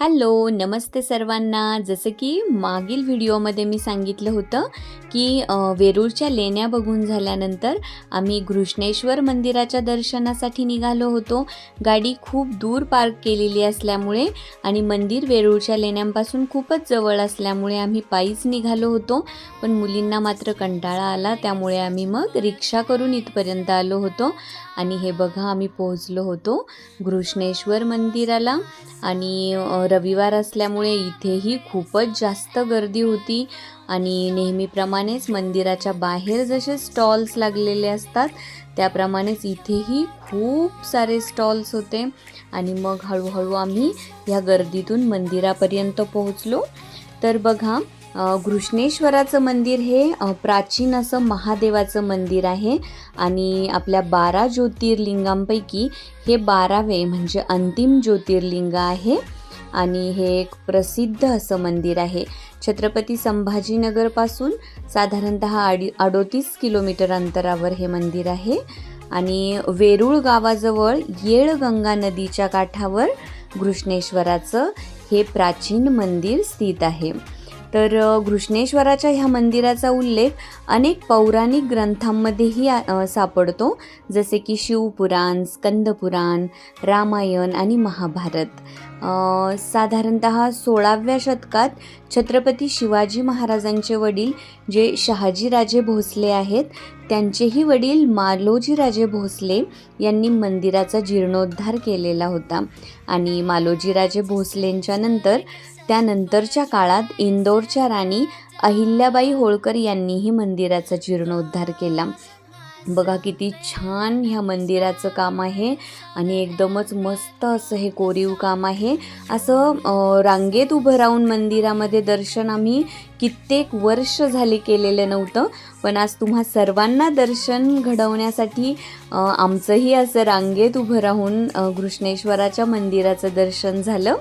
Hello नमस्ते सर्वांना. जसं की मागील व्हिडिओमध्ये मी सांगितलं होतं की वेरूळच्या लेण्या बघून झाल्यानंतर आम्ही घृष्णेश्वर मंदिराच्या दर्शनासाठी निघालो होतो. गाडी खूप दूर पार्क केलेली असल्यामुळे आणि मंदिर वेरूळच्या लेण्यांपासून खूपच जवळ असल्यामुळे आम्ही पायीच निघालो होतो. पण मुलींना मात्र कंटाळा आला त्यामुळे आम्ही मग रिक्षा करून इथपर्यंत आलो होतो. आणि हे बघा आम्ही पोहोचलो होतो घृष्णेश्वर मंदिराला. आणि रविवार असल्यामुळे इथेही खूपच जास्त गर्दी होती आणि नेहमीप्रमाणेच मंदिराच्या बाहेर जसे स्टॉल्स लागलेले असतात त्याप्रमाणेच इथेही खूप सारे स्टॉल्स होते. आणि मग हळूहळू आम्ही ह्या गर्दीतून मंदिरापर्यंत पोहोचलो. तर बघा घृष्णेश्वराचं मंदिर हे प्राचीन असं महादेवाचं मंदिर आहे. आणि आपल्या बारा ज्योतिर्लिंगांपैकी हे बारावे म्हणजे अंतिम ज्योतिर्लिंग आहे. आणि हे एक प्रसिद्ध असं मंदिर आहे. छत्रपती संभाजीनगरपासून साधारणत अडी अडोतीस किलोमीटर अंतरावर हे मंदिर आहे. आणि वेरूळ गावाजवळ येळगंगा नदीच्या काठावर घृष्णेश्वराचं हे प्राचीन मंदिर स्थित आहे. तर घृष्णेश्वराच्या ह्या मंदिराचा उल्लेख अनेक पौराणिक ग्रंथांमध्येही सापडतो. जसे की शिवपुराण स्कंदपुराण रामायण आणि महाभारत. साधारणत सोळाव्या शतकात छत्रपती शिवाजी महाराजांचे वडील जे शहाजीराजे भोसले आहेत त्यांचेही वडील मालोजीराजे भोसले यांनी मंदिराचा जीर्णोद्धार केलेला होता. आणि मालोजीराजे भोसलेंच्या नंतर त्यानंतरच्या काळात इंदोरच्या राणी अहिल्याबाई होळकर यांनीही मंदिराचा जीर्णोद्धार केला. बघा किती छान ह्या मंदिराचं काम आहे आणि एकदमच मस्त असं हे कोरीव काम आहे. असं रांगेत उभं राहून मंदिरामध्ये दर्शन आम्ही कित्येक वर्ष झाली केलेलं नव्हतं. पण आज तुम्हा सर्वांना दर्शन घडवण्यासाठी आमचंही असं रांगेत उभं राहून घृष्णेश्वराच्या मंदिराचं दर्शन झालं.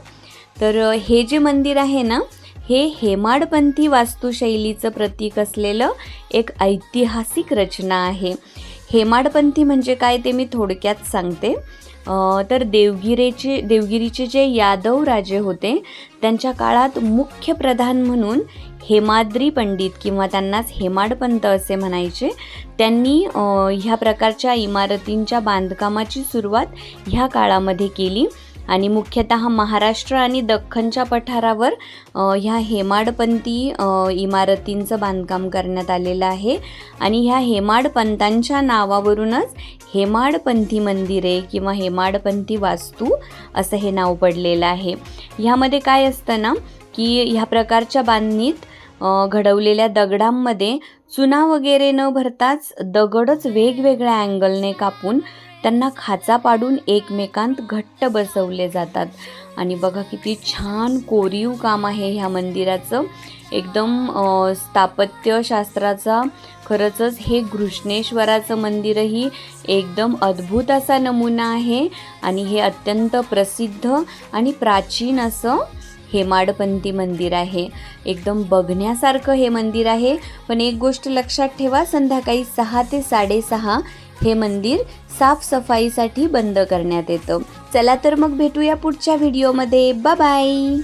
तर हे जे मंदिर आहे ना हे हेमाडपंथी वास्तुशैलीचं प्रतीक असलेलं एक ऐतिहासिक रचना आहे. हेमाडपंथी म्हणजे काय ते मी थोडक्यात सांगते. तर देवगिरीचे देवगिरीचे जे यादव राजे होते त्यांच्या काळात मुख्य प्रधान म्हणून हेमाद्री पंडित किंवा त्यांनाच हेमाडपंत असे म्हणायचे. त्यांनी ह्या प्रकारच्या इमारतींच्या बांधकामाची सुरुवात ह्या काळामध्ये केली. आणि मुख्यतः महाराष्ट्र आणि दख्खनच्या पठारावर ह्या हेमाडपंथी इमारतींचं बांधकाम करण्यात आलेलं आहे. आणि ह्या हेमाडपंतांच्या नावावरूनच हेमाडपंथी मंदिरे किंवा हेमाडपंथी वास्तू असं हे नाव पडलेलं आहे. ह्यामध्ये काय असतं ना की ह्या प्रकारच्या बांधणीत घडवलेल्या दगडांमध्ये चुना वगैरे न भरताच दगडच वेगवेगळ्या अँगलने कापून त्यांना खाचा पाडून एकमेकांत घट्ट बसवले जातात. आणि बघा किती छान कोरीव काम आहे ह्या मंदिराचं. एकदम स्थापत्यशास्त्राचा खरंचच हे घृष्णेश्वराचं मंदिरही एकदम अद्भुत असा नमुना आहे. आणि हे अत्यंत प्रसिद्ध आणि प्राचीन असं हेमाडपंथी मंदिर आहे. एकदम बघण्यासारखं हे मंदिर आहे. पण एक गोष्ट लक्षात ठेवा संध्याकाळी सहा ते साडेसहा हे मंदिर साफसफाईसाठी बंद करण्यात येतं. चला तर मग भेटूया पुढच्या व्हिडिओमध्ये बाय